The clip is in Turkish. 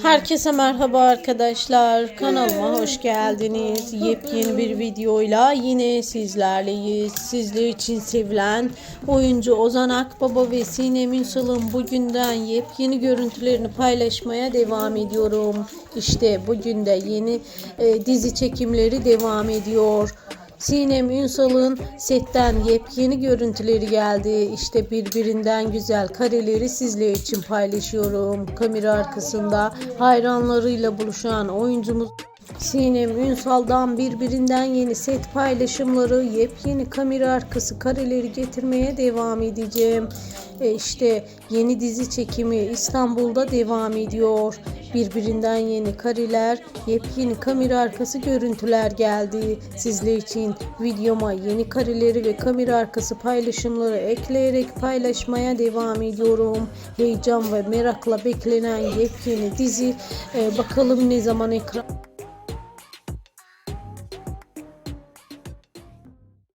Herkese merhaba arkadaşlar. Kanalıma hoş geldiniz. Yepyeni bir videoyla yine sizlerleyiz. Sizler için sevilen oyuncu Ozan Akbaba ve Sinem Ünsal'ın bugünden yepyeni görüntülerini paylaşmaya devam ediyorum. İşte bugün de yeni e, dizi çekimleri devam ediyor. Sinem Ünsal'ın setten yepyeni görüntüleri geldi. İşte birbirinden güzel kareleri sizler için paylaşıyorum. Kamera arkasında hayranlarıyla buluşan oyuncumuz Sinem Ünsal'dan birbirinden yeni set paylaşımları, yepyeni kamera arkası kareleri getirmeye devam edeceğim. E işte yeni dizi çekimi İstanbul'da devam ediyor. Birbirinden yeni kareler, yepyeni kamera arkası görüntüler geldi. Sizler için videoma yeni kareleri ve kamera arkası paylaşımları ekleyerek paylaşmaya devam ediyorum. Heyecan ve merakla beklenen yepyeni dizi e, bakalım ne zaman ekran